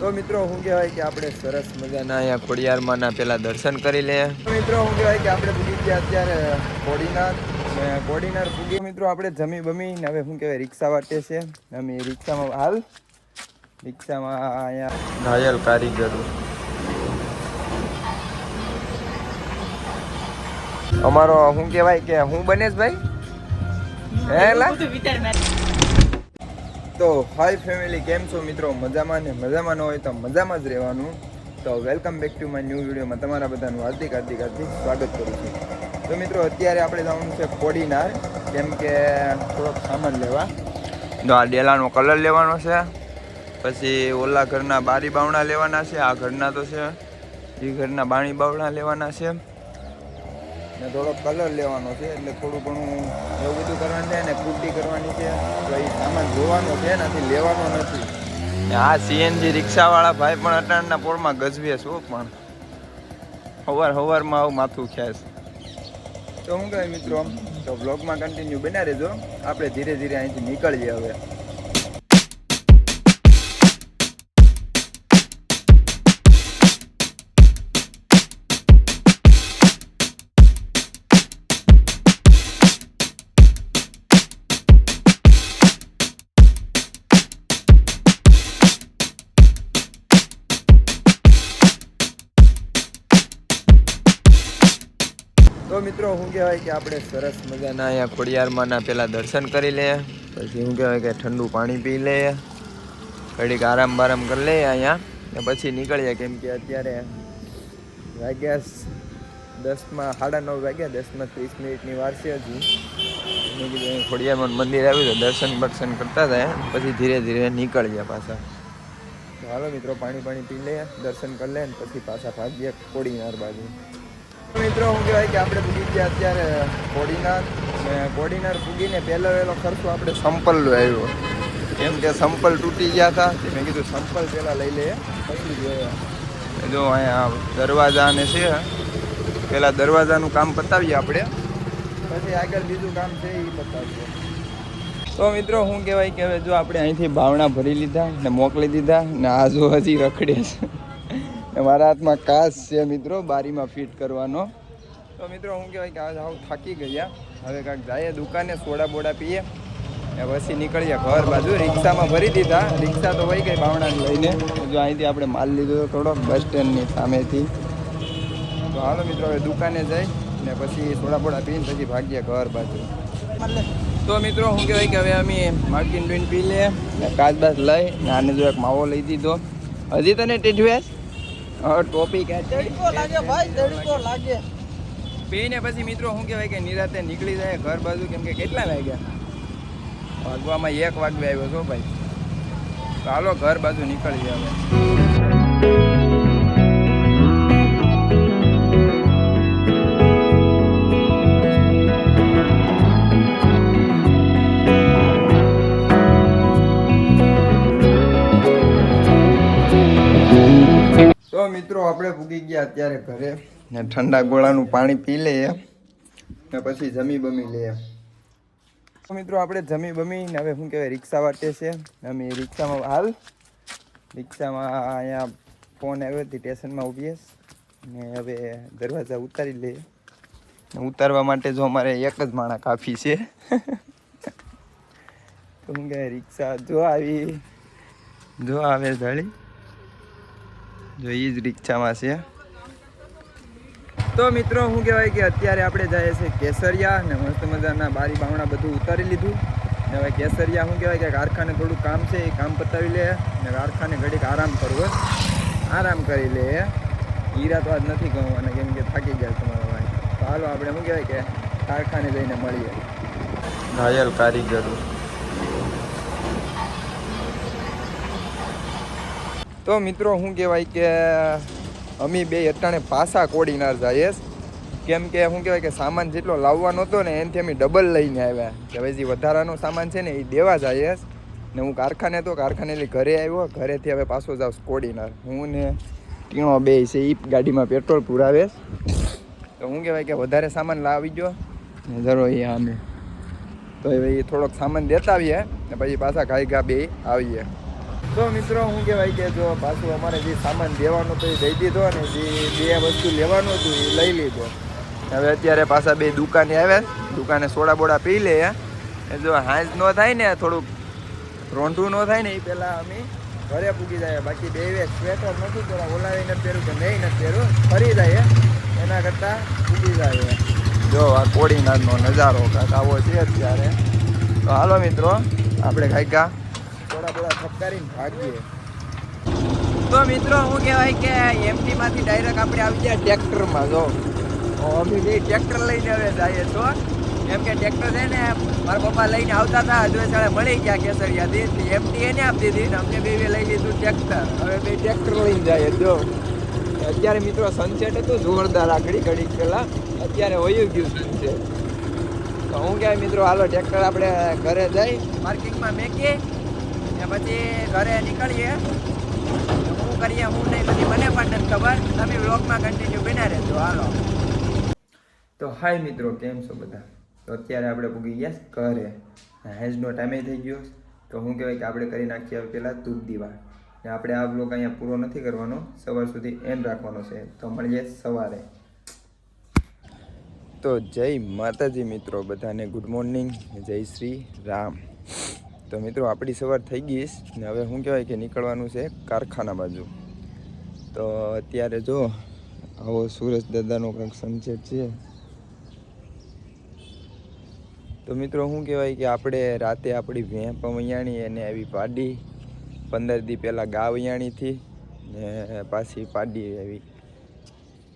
તો મિત્રો શું કહેવાય કે આપણે સરસ મજાના અહીંયા ખોડિયારમાંના પેલા દર્શન કરી લે તો મિત્રો શું કહેવાય કે આપણે પૂગી ગયા અત્યારે કોડીનાર. કોડીનાર પૂગી મિત્રો, આપણે જમી બમી ને હવે શું કહેવાય રિક્ષા વાટે છે. અમે રિક્ષામાં હાલ. રિક્ષામાં અહીંયા ઘાયલ કારીગરો. અમારો શું કહેવાય કે, હું બનેશ ભાઈ હે, લા? તો હાય ફેમિલી કેમ છો મિત્રો? મજામાં ને મજામાં ન હોય તો મજામાં જ રહેવાનું. તો welcome back to my new વિડીયોમાં તમારા બધાનું હાર્દિક હાર્દિક હાર્દિક સ્વાગત કરું છું. તો મિત્રો, અત્યારે આપણે જવાનું છે કોડીનાર, કેમ કે થોડોક સામાન લેવા. તો આ ડેલાનો કલર લેવાનો છે. પછી ઓલા ઘરના બારી બાવણા લેવાના છે, આ ઘરના તો છે. એ ઘરના બાણી બાવણા લેવાના છે. ને થોડો કલર લેવાનો છે એટલે થોડું ઘણું એવું બધું કરવાનું છે ને કુર્તી કરવાની છે. તો એ સામાન જોવાનો છે નથી લેવાનો નથી. આ સીએનજી રિક્ષાવાળા ભાઈ પણ અટાણના પોળમાં ગજવે શું પણ. હવાર હવારમાં આવું માથું ખેંચ તો હું કહે મિત્રો તો વ્લોગમાં કન્ટિન્યુ બના રહેજો. આપણે ધીરે ધીરે અહીંથી નીકળીએ હવે. તો મિત્રો શું કહેવાય કે આપણે સરસ મજાના અહીંયા ખોડિયારમાંના પહેલાં દર્શન કરી લઈએ. પછી શું કહેવાય કે ઠંડુ પાણી પી લઈએ. ઘડીક આરામ બારામ કરી લઈએ અહીંયા. ને પછી નીકળીએ, કેમ કે અત્યારે વાગ્યા દસમાં, સાડા નવ વાગ્યા, દસમાં ત્રીસ મિનિટની વાર છે હજી. મેં કીધું અહીં ખોડિયારમાં મંદિર આવ્યું તો દર્શન બર્શન કરતા હતા. પછી ધીરે ધીરે નીકળીએ પાછા. તો હાલો મિત્રો, પાણી પાણી પી લઈએ, દર્શન કરી લઈએ પછી પાછા ભાગીએ કોડીનાર બાજુ. મિત્રો શું કહેવાય કે આપણે પૂગી ગયા અત્યારે કોડીનાર. ને કોડીનાર પૂગીને પહેલો વહેલો ખર્ચો આપણે સંપલ આવ્યો. કેમ કે સંપલ તૂટી ગયા હતા. મેં કીધું સંપલ પહેલાં લઈ લઈએ. પછી જો અહીંયા દરવાજા ને છે. પહેલાં દરવાજાનું કામ પતાવીએ આપણે. પછી આગળ બીજું કામ છે એ પતાવીએ. તો મિત્રો શું કહેવાય કે હવે જો આપણે અહીંથી ભાવના ભરી લીધા ને મોકલી દીધા ને આ હજી રખડે છે. મારા હાથમાં કાચ છે મિત્રો, બારીમાં ફિટ કરવાનો. તો મિત્રો, હું કહેવાય કે આજ આવું થાકી ગયા હવે કાંઈક જઈએ દુકાને, સોડા બોડા પીએ. ને પછી નીકળીએ ઘર બાજુ. રિક્ષામાં ભરી દીધા. રિક્ષા તો વહી ગઈ બાવણાને લઈને. જો અહીંથી આપણે માલ લીધો થોડો બસ સ્ટેન્ડની સામેથી. તો હાલો મિત્રો, હવે દુકાને જઈ ને પછી સોડા બોડા પીને પછી ભાગીએ ઘર બાજુ. તો મિત્રો શું કહેવાય કે હવે અમે માર્કિન ડોઈન પી લે. ને કાચ બાચ લઈ ને આને જો એક માવો લઈ દીધો. હજી તને ટેઠવેશ ટોપી તડકો લાગે ભાઈ તડકો લાગે. પીને પછી મિત્રો શું કહેવાય કે નિરાતે નીકળી જાય ઘર બાજુ કેમ કે કેટલા વાગ્યા? વાગવામાં એક વાગવે આવ્યો છો ભાઈ. ચાલો ઘર બાજુ નીકળી હવે. મિત્રો, આપણે પૂગી ગયા અત્યારે ઘરે. ને ઠંડા ગોળાનું પાણી પી લઈએ ને પછી જમી બમી લઈએ. મિત્રો, આપણે જમી બમી ને હવે શું કહેવાય, રિક્ષા વાટે છે. અમે રિક્ષામાં હાલ, રિક્ષામાં અહીંયા ફોન આવ્યો હતી સ્ટેશનમાં ઊભીએ ને હવે દરવાજા ઉતારી લઈએ. ઉતારવા માટે જો અમારે એક જ માણા કાફી છે. તો શું કહેવાય, રિક્ષા જો આવી, જો આવે ધાળી. જો એ જ રિક્ષામાં છે. તો મિત્રો શું કહેવાય કે અત્યારે આપણે જઈએ છીએ કેસરિયા ને મસ્ત મજાના બારી બાવણા બધું ઉતારી લીધું. ને હવે કેસરિયા શું કહેવાય કે કારખાને થોડું કામ છે, એ કામ પતાવી લે ને કારખાને ઘડીક આરામ કરવો આરામ કરી લે. હીરા તો આજ નથી ગમવાના, કેમ કે થાકી ગયા તમારા ભાઈ. તો હાલો આપણે શું કહેવાય કે કારખાને જઈને મળીએ. ઘાયલ કારીગરો. તો મિત્રો શું કહેવાય કે અમે બે અટાણે પાસા કોડીનાર જઈએ કેમ કે શું કહેવાય કે સામાન જેટલો લાવવાનો હતો ને એનાથી અમે ડબલ લઈને આવ્યા. કે હવે જે વધારાનો સામાન છે ને એ દેવા જઈએ ને હું કારખાને તો કારખાને ઘરે આવ્યો. ઘરેથી હવે પાછો જાઉં કોડીનાર. હું ને ટીણો બે છે એ ગાડીમાં પેટ્રોલ પુરાવે તો શું કહેવાય કે વધારે સામાન લાવી ગયો ને જરો એ આમે. તો હવે એ થોડોક સામાન દેતા આવીએ ને પછી પાછા ઘાઈ ઘા બે આવીએ. તો મિત્રો શું કહેવાય કે જો પાછું અમારે જે સામાન દેવાનો તો એ દઈ દીધો ને જે બે વસ્તુ લેવાનું હતું એ લઈ લીધો. હવે અત્યારે પાછા બે દુકાને આવ્યા. દુકાને સોડા બોડા પી લે જો હાંજ ન થાય ને, થોડુંક રોંઢું ન થાય ને, એ પહેલાં અમે ઘરે પૂગી જાય. બાકી બે સ્વેટર નથી પેલા ઓલાવીને પહેરું કે નહીં નથી પહેરું. ફરી જાય એના કરતાં પૂગી જાય જો આ કોડીનાથનો નજારો કાંક આવો છે અત્યારે. તો હાલો મિત્રો, આપણે ખાઈકા થોડા થોડા ઠપકારીને ભાગીએ. તો મિત્રો હું કહેવાય કે એમટીમાંથી ડાયરેક્ટ આપણે આવી ગયા ટ્રેક્ટરમાં જો. અમે બે ટ્રેક્ટર લઈને હવે જઈએ છો એમ કે ટ્રેક્ટર છે ને મારા પપ્પા લઈને આવતા હતા હજુ મળી ગયા કેસરિયાથી એમટી એને આપી દીધી ને અમને બે લઈ લીધું ટ્રેક્ટર. હવે બે ટ્રેક્ટર લઈને જઈએ જો. અત્યારે મિત્રો સનસેટ હતું જોરદાર આખડી ઘડી પેલા. અત્યારે વયું ગયું સનસેટ તો હું કહેવાય મિત્રો હાલો ટ્રેક્ટર આપણે ઘરે જઈ. માર્કેટમાં મેકીએ. ને પછી ઘરે નીકળીએ. શું કરીએ હું નહીં, પછી મને પણ નથી ખબર. તમે વ્લોગમાં કન્ટિન્યુ બના રહેજો. હાલો. તો હાય મિત્રો, કેમ છો બધા? તો અત્યારે આપણે પૂગી ગયા ઘરે. હેજનો ટાઈમે થઈ ગયો તો હું કહેવાય કે આપણે કરી નાખીએ હવે પહેલાં ધૂપ દીવા. ને આપણે આ બ્લોગ અહીંયા પૂરો નથી કરવાનો. સવાર સુધી એન્ડ રાખવાનો છે. તો મળીએ સવારે. તો જય માતાજી મિત્રો, બધાને ગુડ મોર્નિંગ જય શ્રી રામ. તો મિત્રો, આપણી સવાર થઈ ગઈ ને હવે શું કહેવાય કે નીકળવાનું છે કારખાના બાજુ. તો અત્યારે જો, આવો સુરજ દાદાનો કંઈક સનસેટ છે. તો મિત્રો, શું કહેવાય કે આપણે રાતે આપણી ભેં વૈયાણી અને આવી પાડી. પંદર દી પહેલાં ગા વૈયાણીથી ને પાછી પાડી આવી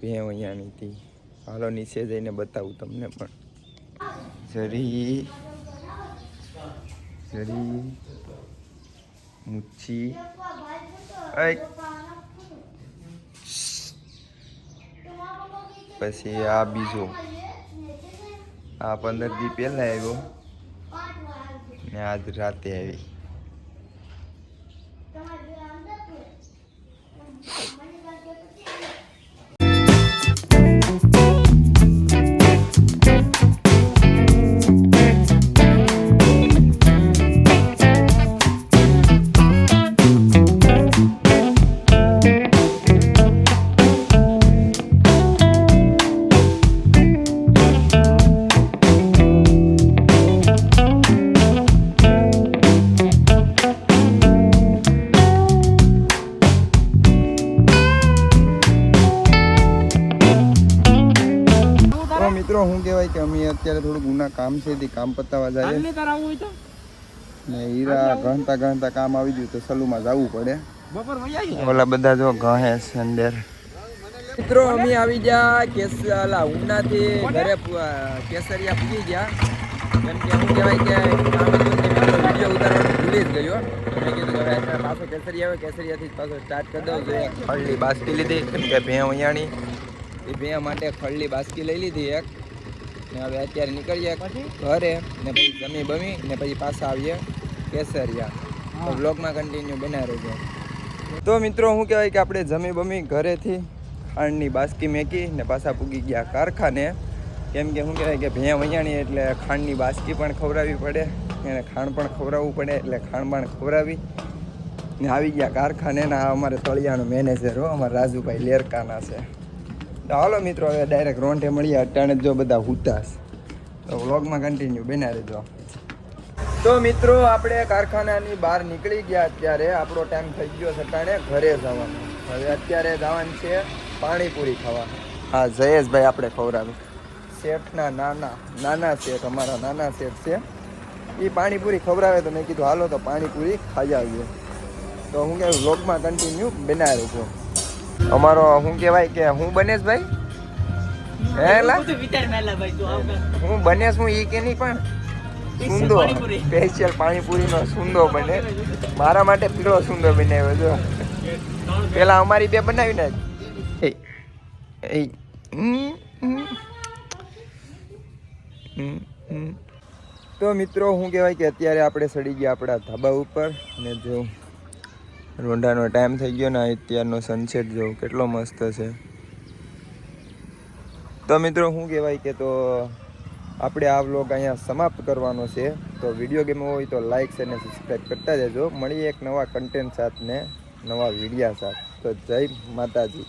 ભેં વૈયાણીથી. હાલો, નીચે જઈને બતાવું તમને પણ. જરી. જરી મુચ્છી પછી આ બીજો આ પંદર દી પહેલા આવ્યો ને આજ રાતે આવી અત્યારે થોડું ગુના કામ છે તે કામ પતાવવા જાય. ને હીરા ગણતા ગણતા કામ આવી ગયું તો સલુમાં જવું પડે. ઓલા બધા જો ઘહે છે અંદર. મિત્રો અમે આવી ગયા કેસ અલા ઉનાથી ઘરે કેસરિયા પૂગી ગયા. કેમ કે હું કહેવાય કે વીડિયો ઉતારવાનું ભૂલી જ ગયો. તો મેં કીધું હવે પાછો કેસરિયા આવે કેસરિયાથી પાછો સ્ટાર્ટ કરી દઉં જોઈએ ખળની બાસ્કી લીધી કેમ કે ભેં વૈયાણી એ ભેં માટે ખળની બાસ્કી લઈ લીધી એક. ને હવે અત્યારે નીકળીએ ઘરે ને પછી જમી બમી ને પછી પાછા આવીએ કેસરિયા. તો બ્લોગમાં કન્ટિન્યુ બના રહેજો. તો મિત્રો શું કહેવાય કે આપણે જમી બમી ઘરેથી ખાંડની બાસકી મેકી ને પાછા પૂગી ગયા કારખાને. કેમ કે શું કહેવાય કે ભેં વૈયાણી એટલે ખાંડની બાસકી પણ ખવડાવવી પડે એને ખાંડ પણ ખવડાવવું પડે એટલે ખાંડ પણ ખવડાવી. ને આવી ગયા કારખાને ને અમારે તળિયાનો મેનેજર હો અમારા રાજુભાઈ લેરકાના છે. તો હાલો મિત્રો, હવે ડાયરેક્ટ રોંઢે મળીએ. અટાણે જ બધા હુતાસ તો વ્લોગમાં કન્ટિન્યુ બના રહેજો. તો મિત્રો, આપણે કારખાનાની બહાર નીકળી ગયા અત્યારે. આપણો ટાઈમ થઈ ગયો છે અટાણે. ઘરે જવાનો. હવે અત્યારે જવાનું છે પાણીપુરી ખાવા હા, જયેશભાઈ આપણે ખવડાવી. શેઠના નાના નાના શેઠ, અમારા નાના શેઠ છે. એ પાણીપુરી ખવડાવે તો મેં કીધું, હાલો તો પાણીપુરી ખાઈ આવીએ. તો હું કે વ્લોગમાં કન્ટિન્યુ બનાવી છું અમારો શું કહેવાય કે હું બનેશ ભાઈ? હે હું બને હું એ કે નહીં પણ સુંદો. સ્પેશિયલ પાણીપુરીનો સુંદો બને. મારા માટે પીળો સુંદો બનાવ્યો જો. પેલા અમારી બે બનાવી ને એ. તો મિત્રો હું કહેવાય કે અત્યારે આપણે સડી ગયા આપણા ધાબા ઉપર ને જો રોંઢાનો ટાઈમ થઈ ગયો ને, અત્યારનો સનસેટ જો કેટલો મસ્ત છે. તો મિત્રો શું કહેવાય કે તો આપણે આ વ્લોગ અહીંયા સમાપ્ત કરવાનો છે. તો વીડિયો ગેમ હોય તો લાઇક અને સબસ્ક્રાઈબ કરતા જજો મળીએ એક નવા કન્ટેન્ટ સાથ ને નવા વિડીયા સાથે. તો જય માતાજી.